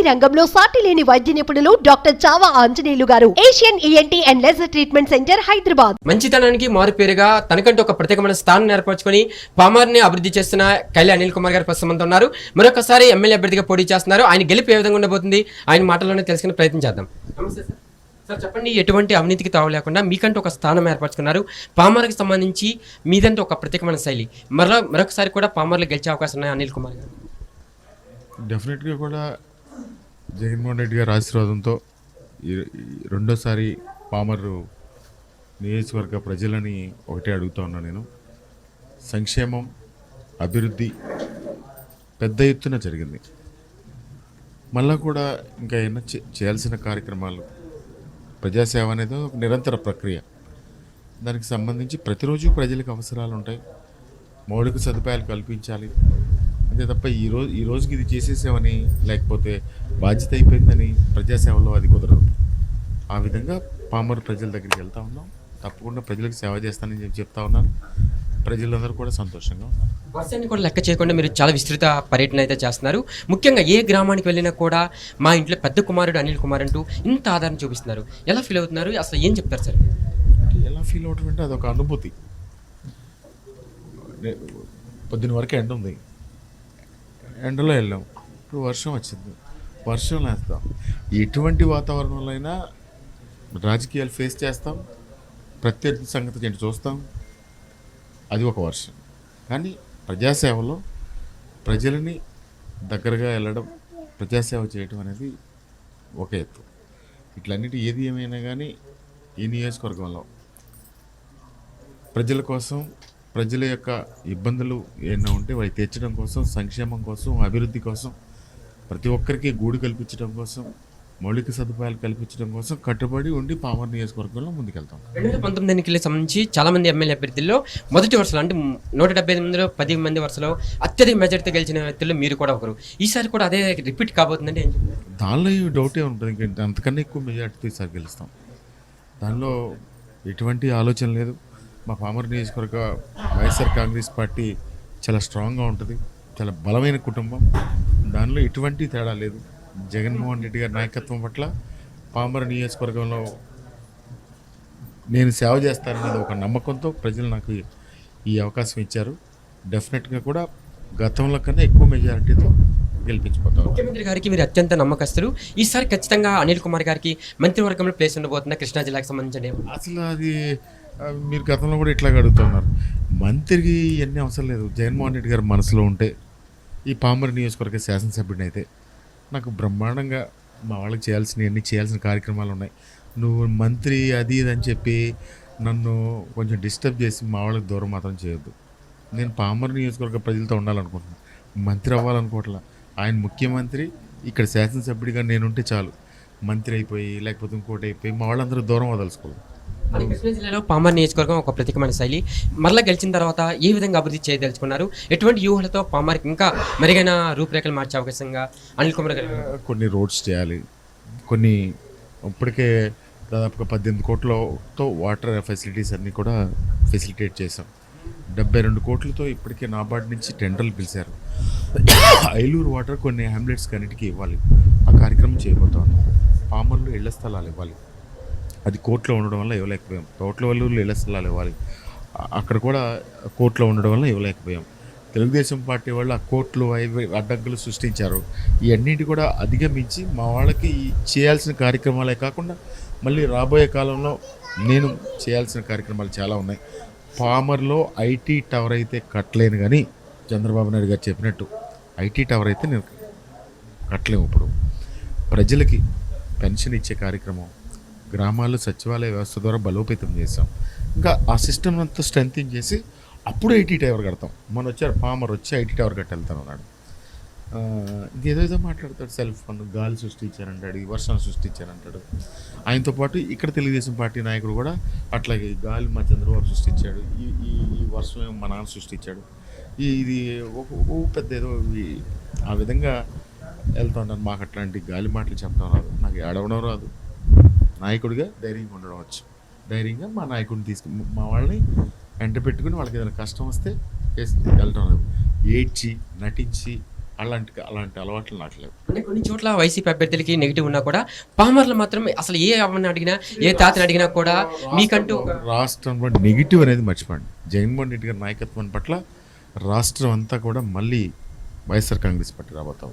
ENT రంగంలో సాటి లేని వైద్య నిపుణులు డాక్టర్ చావా ఆంజనేయులు గారు. Asian ENT and laser treatment centre Hyderabad. మంచితనానికి మారుపేరుగా తనకంటూ ఒక ప్రత్యేకమైన స్థానం ఏర్పరచుకొని పామర్ని అభివృద్ధి చేస్తున్న కళ్యాణ్ అనిల్ కుమార్ గారు ప్రస్తుతం ఉన్నారు. మరొకసారి ఎమ్మెల్యే అభ్యర్థిగా పోటీ చేస్తున్నారు. ఆయన గెలుపు ఏ విధంగా ఉండబోతుంది? ఆయన మాటల్లోనే తెలుసుకునే ప్రయత్నం చేద్దాం. నమస్తే సార్. సార్ చెప్పండి ఎటువంటి అవినీతికి తావు లేకుండా మీకంటూ ఒక స్థానం ఏర్పరచుకున్నారు. పామర్కి సంబంధించి మీదంటూ ఒక ప్రత్యేకమైన శైలి. మరో మరొకసారి కూడా పామర్లు గెలిచే అవకాశం ఉన్నాయి అనిల్ కుమార్ గారు? డెఫినెట్గా కూడా జగన్మోహన్ రెడ్డి గారి ఆశీర్వాదంతో ఈ- రెండోసారి పామరు నియోజకవర్గ ప్రజలని ఒకటే అడుగుతా ఉన్నా నేను. సంక్షేమం అభివృద్ధి పెద్ద ఎత్తున జరిగింది. మళ్ళా కూడా ఇంకా ఏమైనా చే- చేయాల్సిన కార్యక్రమాలు ప్రజాసేవ అనేది ఒక నిరంతర ప్రక్రియ. దానికి సంబంధించి ప్రతిరోజు ప్రజలకు అవసరాలు ఉంటాయి. మౌలిక సదుపాయాలు కల్పించాలి. అంతే తప్ప ఈ రోజు ఈ రోజుకి ఇది చేసేసామని లేకపోతే బాధ్యత అయిపోయిందని ప్రజాసేవలో అది కుదరదు. ఆ విధంగా పామర్ ప్రజల దగ్గరికి వెళ్తా ఉన్నాం. తప్పకుండా ప్రజలకు సేవ చేస్తానని చెప్పి చెప్తా ఉన్నాను. ప్రజలందరూ కూడా సంతోషంగా ఉన్నారు. వర్షాన్ని కూడా లెక్క చేయకుండా మీరు చాలా విస్తృత పర్యటన అయితే చేస్తున్నారు. ముఖ్యంగా ఏ గ్రామానికి వెళ్ళినా కూడా మా ఇంట్లో పెద్ద కుమారుడు అనిల్ కుమార్ అంటూ ఇంత ఆధారం చూపిస్తున్నారు. ఎలా ఫీల్ అవుతున్నారు? అసలు ఏం చెప్తారు సార్? ఎలా ఫీల్ అవటం అంటే అదొక అనుభూతి. పొద్దున వరకు ఎండ ఉంది ఎండలో వెళ్ళాం. ఇప్పుడు వర్షం వచ్చింది. వర్షం వేస్తాం ఎటువంటి వాతావరణంలో అయినా రాజకీయాలు ఫేస్ చేస్తాం. ప్రత్యర్థి సంగతి ఏంటి చూస్తాం. అది ఒక వర్షం. కానీ ప్రజాసేవలో ప్రజలని దగ్గరగా వెళ్ళడం ప్రజాసేవ చేయడం అనేది ఒక ఎత్తు. ఇట్లన్నిటి ఏది ఏమైనా కానీ ఈ నియోజకవర్గంలో ప్రజల కోసం ప్రజల యొక్క ఇబ్బందులు ఏమైనా ఉంటే అవి తీర్చడం కోసం సంక్షేమం కోసం అభివృద్ధి కోసం ప్రతి ఒక్కరికి గూడు కల్పించడం కోసం మౌలిక సదుపాయాలు కల్పించడం కోసం కట్టుబడి ఉండి పామర్ నియోజకవర్గంలో ముందుకెళ్తాం. రెండు వేల పంతొమ్మిది ఎన్నికలకు సంబంధించి చాలా మంది ఎమ్మెల్యే అభ్యర్థుల్లో మొదటి వరుసలో అంటే నూట డెబ్బై ఐదు మందిలో పది మంది వరుసలో అత్యధిక మెజార్టీతో గెలిచిన వ్యక్తుల్లో మీరు కూడా ఒకరు. ఈసారి కూడా అదే రిపీట్ చెప్తారు? దానిలో ఈ డౌటే ఉంటుంది. ఇంకేంటి అంతకన్నా ఎక్కువ మెజార్టీతో ఈసారి గెలుస్తాం. దానిలో ఎటువంటి ఆలోచన లేదు. మా పామర్ నియోజకవర్గ వైఎస్ఆర్ కాంగ్రెస్ పార్టీ చాలా స్ట్రాంగ్గా ఉంటుంది చాలా బలమైన కుటుంబం. దానిలో ఎటువంటి తేడా లేదు. జగన్మోహన్ రెడ్డి గారి నాయకత్వం పట్ల పామర్ నియోజకవర్గంలో నేను సేవ చేస్తాననేది ఒక నమ్మకంతో ప్రజలు నాకు ఈ- అవకాశం ఇచ్చారు. డెఫినెట్గా కూడా గతంలో కన్నా ఎక్కువ మెజారిటీతో గెలిపించిపోతాం ముఖ్యమంత్రి గారికి మీరు అత్యంత నమ్మకస్తులు. ఈసారి ఖచ్చితంగా అనిల్ కుమార్ గారికి మంత్రివర్గంలో ప్లేస్ ఉండబోతుందా? కృష్ణా జిల్లాకు సంబంధించిన అసలు అది మీరు గతంలో కూడా ఇట్లా అడుగుతున్నారు మంత్రికి ఇవన్నీ అవసరం లేదు. జగన్మోహన్ రెడ్డి గారు మనసులో ఉంటే ఈ పామర్ నియోజకవర్గ శాసనసభ్యుడిని అయితే నాకు బ్రహ్మాండంగా మా వాళ్ళకి చేయాల్సినవన్నీ చేయాల్సిన కార్యక్రమాలు ఉన్నాయి. నువ్వు మంత్రి అది ఇది అని చెప్పి నన్ను కొంచెం డిస్టర్బ్ చేసి మా వాళ్ళకి దూరం మాత్రం చేయొద్దు. నేను పామర్ నియోజకవర్గ ప్రజలతో ఉండాలనుకుంటున్నాను మంత్రి అవ్వాలనుకోవట్లా. ఆయన ముఖ్యమంత్రి ఇక్కడ శాసనసభ్యుడిగా నేనుంటే చాలు. మంత్రి అయిపోయి లేకపోతే ఇంకోటి అయిపోయి మా వాళ్ళందరూ దూరం వదలుచుకోవాలి మన కృష్ణా జిల్లాలో పామర్ నియోజకవర్గం ఒక ప్రత్యేకమైన శైలి. మరలా గెలిచిన తర్వాత ఏ విధంగా అభివృద్ధి చేయదలుచుకున్నారు? ఎటువంటి వ్యూహాలతో పామర్కి ఇంకా మెరుగైన రూపురేఖలు మార్చే అవకాశంగా అనిల్ కుమార్ గారు కొన్ని రోడ్స్ చేయాలి. కొన్ని ఇప్పటికే దాదాపుగా పద్దెనిమిది కోట్లతో వాటర్ ఫెసిలిటీస్ అన్నీ కూడా ఫెసిలిటేట్ చేసాం డెబ్బై రెండు కోట్లతో ఇప్పటికే నాబార్డ్ నుంచి టెండర్లు పిలిచారు. ఐలూరు వాటర్ కొన్ని హ్యామ్లెట్స్ అన్నిటికీ ఇవ్వాలి. ఆ కార్యక్రమం చేయబోతా ఉన్నాం పామర్లో ఇళ్ళ స్థలాలు ఇవ్వాలి. అది కోర్టులో ఉండడం వల్ల ఇవ్వలేకపోయాం. తోటల వల్లూరులో ఇళ్ళ స్థలాలు ఇవ్వాలి అక్కడ కూడా కోర్టులో ఉండడం వల్ల ఇవ్వలేకపోయాం. తెలుగుదేశం పార్టీ వాళ్ళు ఆ కోర్టులు అడ్డంకులు సృష్టించారు. ఇవన్నిటి కూడా అధిగమించి మా వాళ్ళకి ఈ చేయాల్సిన కార్యక్రమాలే కాకుండా మళ్ళీ రాబోయే కాలంలో నేను చేయాల్సిన కార్యక్రమాలు చాలా ఉన్నాయి. పామర్లో ఐటీ టవర్ అయితే కట్టలేను కానీ చంద్రబాబు నాయుడు గారు చెప్పినట్టు ఐటీ టవర్ అయితే నేను కట్టలేము ఇప్పుడు. ప్రజలకి పెన్షన్ ఇచ్చే కార్యక్రమం గ్రామాల్లో సచివాలయ వ్యవస్థ ద్వారా బలోపేతం చేసాం ఇంకా ఆ సిస్టమ్ అంతా స్ట్రెంథింగ్ చేసి అప్పుడు ఐటీ టవర్ కడతాం. మన వచ్చారు పామర్ వచ్చి ఐటీ టవర్ కట్టెళ్తాను అన్నాడు. ఆ, ఏదో మాట్లాడతాడు సెల్ఫ్ ఫోన్ గాలి సృష్టించారంటాడు ఈ వర్షం సృష్టించారంటాడు. ఆయనతో పాటు ఇక్కడ తెలుగుదేశం పార్టీ నాయకుడు కూడా అట్లాగే ఈ గాలి మా చంద్రబాబు సృష్టించాడు ఈ ఈ ఈ వర్షం మా నాన్న సృష్టించాడు. ఈ ఇది ఓ పెద్ద ఏదో ఆ విధంగా వెళ్తా ఉంటాను మాకు అట్లాంటి గాలి మాటలు చెప్పడం రాదు. నాకు ఏడవడం రాదు. నాయకుడిగా ధైర్యంగా ఉండడం వచ్చు ధైర్యంగా మా నాయకుడిని తీసుకు మా వాళ్ళని వెంట పెట్టుకుని వాళ్ళకి ఏదైనా కష్టం వస్తే వెళ్ళటం ఏడ్చి నటించి అలాంటి అలాంటి అలవాట్లు నాకు లేవు. అంటే కొన్ని చోట్ల వైసీపీ అభ్యర్థులకి నెగిటివ్ ఉన్నా కూడా పామర్లు మాత్రం అసలు ఏ అమ్మని అడిగినా ఏ తాతని అడిగినా కూడా మీకంటూ రాష్ట్రంలో నెగిటివ్ అనేది మర్చిపోండి. జగన్మోహన్ రెడ్డి గారి నాయకత్వం పట్ల రాష్ట్రం అంతా కూడా మళ్ళీ వైఎస్ఆర్ కాంగ్రెస్ పార్టీ రాబోతాం